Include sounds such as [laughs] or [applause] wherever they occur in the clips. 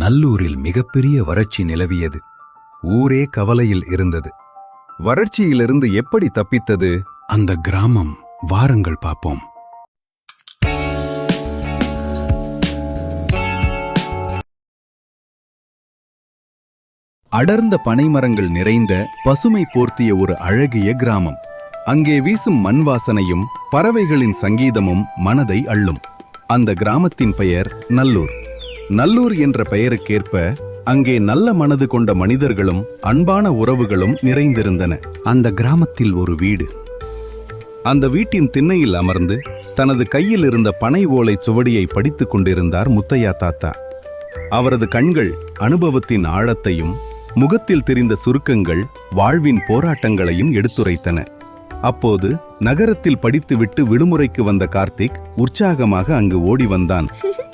நல்லூரில் மிகப்பெரிய வறட்சி நிலவியது. ஊரே கவலையில் இருந்தது. வறட்சியிலிருந்து எப்படி தப்பித்தது? அந்த கிராமம் வாரங்கள் பார்ப்போம். அடர்ந்த பனைமரங்கள் நிறைந்த பசுமை போர்த்திய ஒரு அழகிய கிராமம். அங்கே வீசும் மண் வாசனையும் பறவைகளின் சங்கீதமும் மனதை அள்ளும். அந்த கிராமத்தின் பெயர் நல்லூர். நல்லூர் என்ற பெயருக்கேற்ப அங்கே நல்ல மனது கொண்ட மனிதர்களும் அன்பான உறவுகளும் நிறைந்திருந்தன. அந்த கிராமத்தில் ஒரு வீடு. அந்த வீட்டின் திண்ணையில் அமர்ந்து தனது கையில் இருந்த பனை ஓலை சுவடியை படித்துக் கொண்டிருந்தார் முத்தையா தாத்தா. அவரது கண்கள் அனுபவத்தின் ஆழத்தையும் முகத்தில் தெரிந்த சுருக்கங்கள் வாழ்வின் போராட்டங்களையும் எடுத்துரைத்தன. அப்போது நகரத்தில் படித்துவிட்டு விடுமுறைக்கு வந்த கார்த்திக் உற்சாகமாக அங்கு ஓடி வந்தான். [laughs]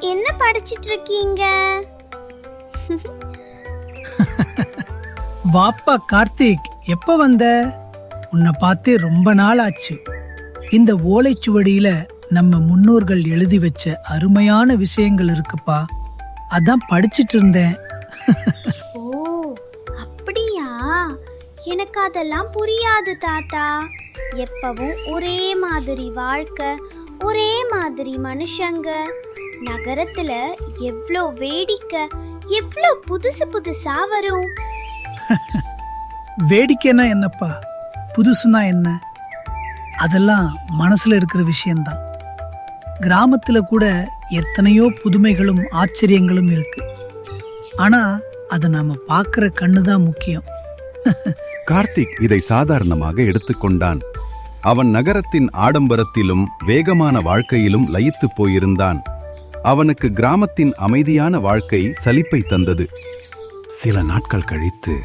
என்ன படிச்சிட்டு இருக்கீங்க [laughs] வாப்பா கார்த்திக் எப்ப வந்த? உன்னை பார்த்தே ரொம்ப நாள் ஆச்சு இந்த ஓலைச்சுவடியில நம்ம முன்னோர்கள் எழுதி வச்ச அருமையான விஷயங்கள் இருக்குப்பா. அதான் படிச்சிட்டு இருந்தேன் ஓ அப்படியா? எனக்கு அதெல்லாம் புரியாது தாத்தா. எப்பவும் ஒரே மாதிரி வாழ்க்கை ஒரே மாதிரி மனுஷங்க. நகரத்துல எவ்வளோ வேடிக்கை எவ்வளோ புதுசு புதுசா வரும். [laughs] வேடிக்கைன்னா என்னப்பா? புதுசுனா என்ன? அதெல்லாம் மனசுல இருக்கிற விஷயம்தான். கிராமத்துல கூட எத்தனையோ புதுமைகளும் ஆச்சரியங்களும் இருக்கு. ஆனா அதை நாம பார்க்குற கண்ணு தான் முக்கியம். [laughs] கார்த்திக் இதை சாதாரணமாக எடுத்துக்கொண்டான். அவன் நகரத்தின் ஆடம்பரத்திலும் வேகமான வாழ்க்கையிலும் லயித்துப் போயிருந்தான். அவனுக்கு கிராமத்தின் அமைதியான வாழ்க்கை சலிப்பை தந்தது. சில நாட்கள் கழித்து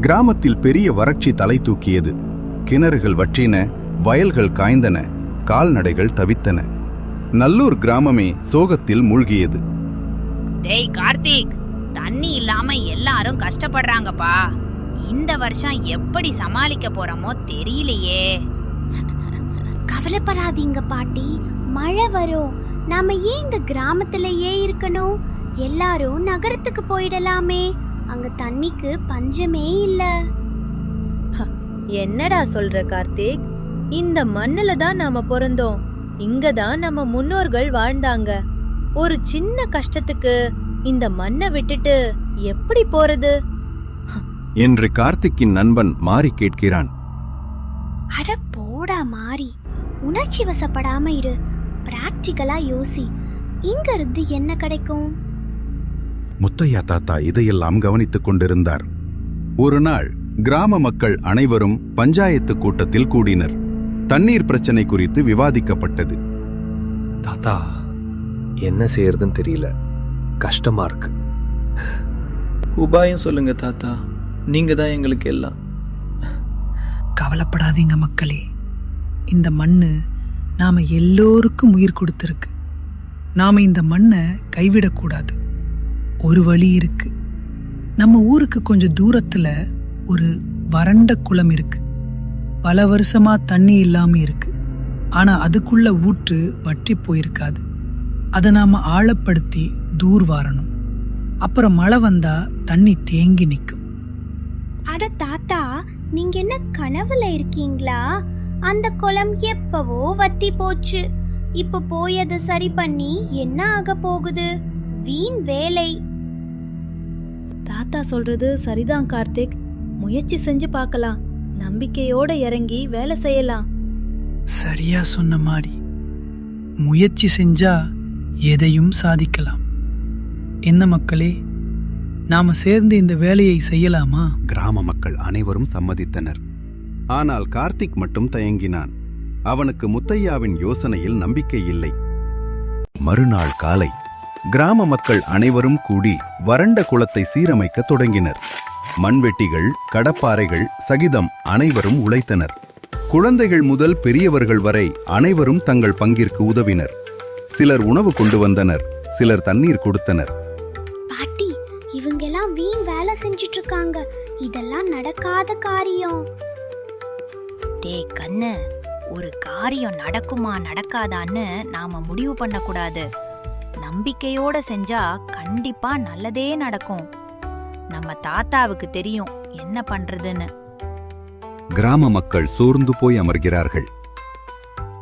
கிராமத்தில் பெரிய வறட்சி தலை தூக்கியது. கிணறுகள் வற்றின வயல்கள் காய்ந்தன கால்நடைகள் தவித்தன. நல்லூர் கிராமமே சோகத்தில் மூழ்கியது. டேய் கார்த்திக் தண்ணி இல்லாம எல்லாரும் கஷ்டப்படுறாங்கப்பா. இந்த வருஷம் எப்படி சமாளிக்க போறோமோ தெரியலையே. கவலைப்படாதீங்க பாட்டி. மழை வரும். நாம ஏன் இந்த கிராமத்திலேயே இருக்கணும்? எல்லாரும் நகரத்துக்கு போயிடலாமே. அங்க தண்ணிக்கு பஞ்சமே இல்ல. என்னடா சொல்ற கார்த்திக்? இந்த மண்ணுல தான் நாம பிறந்தோம். இங்க தான் நம்ம முன்னோர்கள் வாழ்ந்தாங்க. ஒரு சின்ன கஷ்டத்துக்கு இந்த மண்ணை விட்டுட்டு எப்படி போறது? என்று கார்த்திக்கின் நண்பன் மாறி கேட்கிறான். அட போடா மாறி. உணர்ச்சி வசப்படாம இரு. பிராக்டிக்கலா யோசி. இங்க இருந்து என்ன கிடைக்கும்? முத்தையா தாத்தா இதையெல்லாம் கவனித்துக் கொண்டிருந்தார். ஒரு நாள் கிராம மக்கள் அனைவரும் பஞ்சாயத்து கூட்டத்தில் கூடினர். தண்ணீர் பிரச்சனை குறித்து விவாதிக்கப்பட்டது. தாத்தா என்ன செய்யறதுன்னு தெரியல. கஷ்டமா இருக்கு. உபாயம் சொல்லுங்க தாத்தா. நீங்க தான் எங்களுக்கு எல்லாம். கவலைப்படாதீங்க மக்களே. இந்த மண்ணு நாம எல்லோருக்கும் உயிர் கொடுத்துருக்கு. நாம இந்த மண்ணை கைவிடக்கூடாது. ஒரு வழி இருக்கு. நம்ம ஊருக்கு கொஞ்சம் தூரத்துல ஒரு வறண்ட குளம் இருக்கு. பல வருஷமா தண்ணி இல்லாம இருக்கு. ஆனா அதுக்குள்ள ஊற்று வற்றி போயிருக்காது. அதை நாம ஆழப்படுத்தி தூர் வாரணும். அப்புறம் மழை வந்தா தண்ணி தேங்கி நிற்கும் அட தாத்தா நீங்க என்ன கனவுல இருக்கீங்களா? அந்த குளம் எப்பவோ வத்தி போச்சு. இப்ப போய் அதை சரி பண்ணி என்ன ஆக போகுது? வீண் வேலை. தாத்தா சொல்றது சரிதான் கார்த்திக். முயற்சி செஞ்சு பார்க்கலாம். நம்பிக்கையோட இறங்கி வேலை செய்யலாம். சரியா சொன்ன மாதிரி முயற்சி செஞ்சா எதையும் சாதிக்கலாம். என்ன மக்களே நாம சேர்ந்து இந்த வேலையை செய்யலாமா? கிராம மக்கள் அனைவரும் சம்மதித்தனர். ஆனால் கார்த்திக் மட்டும் தயங்கினான். அவனுக்கு முத்தையாவின் யோசனையில் நம்பிக்கை இல்லை. மறுநாள் காலை கிராம மக்கள் அனைவரும் கூடி வறண்ட குளத்தை சீரமைக்க தொடங்கினர். மண்வெட்டிகள் கடப்பாறைகள் சகிதம் அனைவரும் உழைத்தனர். குழந்தைகள் முதல் பெரியவர்கள் வரை அனைவரும் தங்கள் பங்கிற்கு உதவினர். சிலர் உணவு கொண்டு வந்தனர் சிலர் தண்ணீர் கொடுத்தனர். பாட்டி இவங்கெல்லாம் வீண் வேலை செஞ்சிட்டு இருக்காங்க இதெல்லாம் நடக்காத காரியம். டேய் கண்ணு ஒரு காரியம் நடக்குமா நடக்காதான்னு நாம முடிவு பண்ணக்கூடாது. நம்பிக்கையோட செஞ்சா கண்டிப்பா நல்லதே நடக்கும். நம்ம தாத்தாவுக்கு தெரியும் என்ன பண்றதுன்னு. கிராம மக்கள் சோர்ந்து போய் அமர்கிறார்கள்.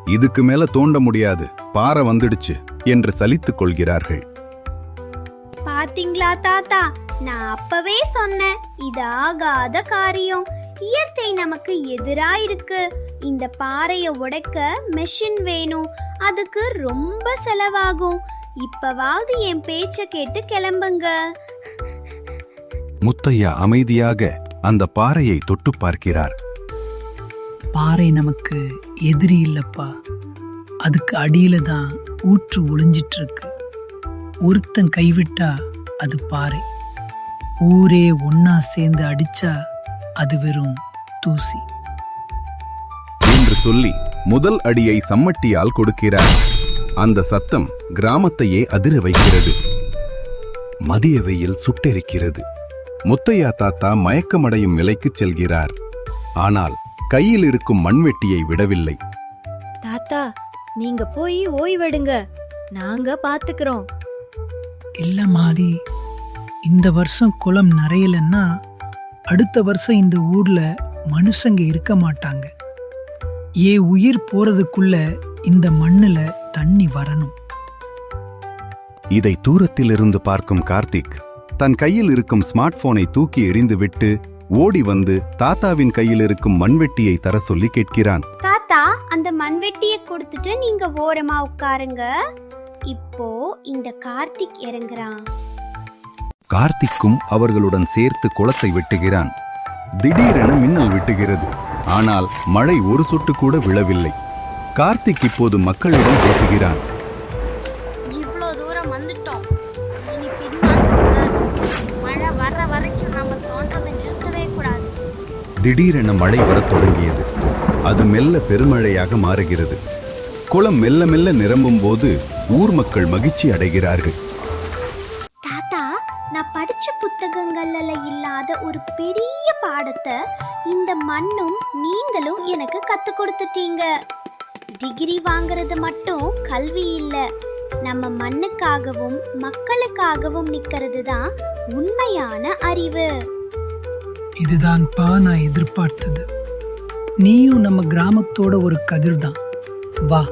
இதுக்கு மேல தோண்ட முடியாது பாறை வந்துடுச்சு என்று சலித்துக் கொள்கிறார்கள். பாத்தீங்களா தாத்தா நான் அப்பவே சொன்னேன் இது ஆகாத காரியம். இயற்கை நமக்கு எதிரா இருக்கு இந்த பாறைய உடைக்க மெஷின் வேணும். அதுக்கு ரொம்ப செலவாகும். இப்பவாவது என் பேச்ச கேட்டு கிளம்புங்க. முத்தையா அமைதியாக அந்த பாறையை தொட்டு பார்க்கிறார். பாறை நமக்கு எதிரி இல்லப்பா. அதுக்கு அடியில தான் ஊற்று ஒளிஞ்சிட்டு இருக்கு. ஒருத்தன் கைவிட்டா அது பாறை. ஊரே ஒன்னா சேர்ந்து அடிச்சா அது வெறும் தூசி. என்று சொல்லி முதல் அடியை சம்மட்டியால் கொடுக்கிறார். அந்த சத்தம் கிராமத்தையே அதிர வைக்கிறது. மதிய வெயில் சுட்டெரிக்கிறது. முத்தையா தாத்தா மயக்கமடையும் நிலைக்குச் செல்கிறார். ஆனால் கையில் இருக்கும் மண்வெட்டியை விடவில்லை. தாத்தா நீங்க போய் ஓய்வெடுங்க. நாங்க பாத்துக்கிறோம். இல்ல மாலி இந்த வருஷம் குளம் நிறையலன்னா அடுத்த வருஷம் இந்த ஊர்ல மனுஷங்க இருக்க மாட்டாங்க. ஏ உயிர் போறதுக்குள்ள இந்த மண்ணுல தண்ணி வரணும். இதை தூரத்திலிருந்து பார்க்கும் கார்த்திக் தன் கையில் இருக்கும் ஸ்மார்ட் போனை தூக்கி எறிந்துவிட்டு ஓடி வந்து தாத்தாவின் கையில் இருக்கும் மண்வெட்டியை தர சொல்லி கேட்கிறான். தாத்தா அந்த மண்வெட்டியை கொடுத்துட்டு நீங்க ஓரமா உட்காருங்க. இப்போ இந்த கார்த்திக் இறங்குறான். கார்த்திக்கும் அவர்களுடன் சேர்த்து குளத்தை வெட்டுகிறான். திடீரென மின்னல் வெட்டுகிறது. ஆனால் மழை ஒரு சொட்டு கூட விழவில்லை. கார்த்திக் இப்போது மக்களிடம் பேசுகிறான். திடீரென மழை வரத் தொடங்கியது. அது மெல்ல பெருமழையாக மாறுகிறது. குளம் மெல்ல மெல்ல நிரம்பும் போது ஊர் மக்கள் மகிழ்ச்சி அடைகிறார்கள். ஒரு பெரிய பாடத்தை இந்த மண்ணும் நீங்களும் எனக்கு கத்து கொடுத்துட்டீங்க. டிகிரி வாங்குறது மட்டும் கல்வி இல்ல. நம்ம மண்ணுக்காகவும் மக்களுக்காகவும் நிக்கிறது தான் உண்மையான அறிவு. இதுதான்ப்பா நான் எதிர்பார்த்தது. நீயும் நம்ம கிராமத்தோட ஒரு கதிர் தான். வா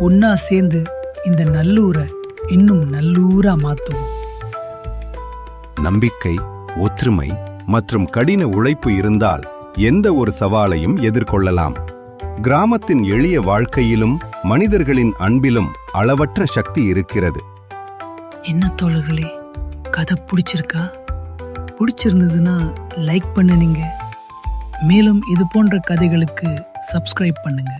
ஒன்னா சேர்ந்து இந்த நல்லூரை இன்னும் நல்லூரா மாத்துவோம். நம்பிக்கை ஒற்றுமை மற்றும் கடின உழைப்பு இருந்தால் எந்த ஒரு சவாலையும் எதிர்கொள்ளலாம். கிராமத்தின் எளிய வாழ்க்கையிலும் மனிதர்களின் அன்பிலும் அளவற்ற சக்தி இருக்கிறது. என்ன தோழர்களே கதை பிடிச்சிருக்கா? பிடிச்சிருந்ததுன்னா லைக் பண்ணுனீங்க மேலும் இது போன்ற கதைகளுக்கு சப்ஸ்கிரைப் பண்ணுங்க.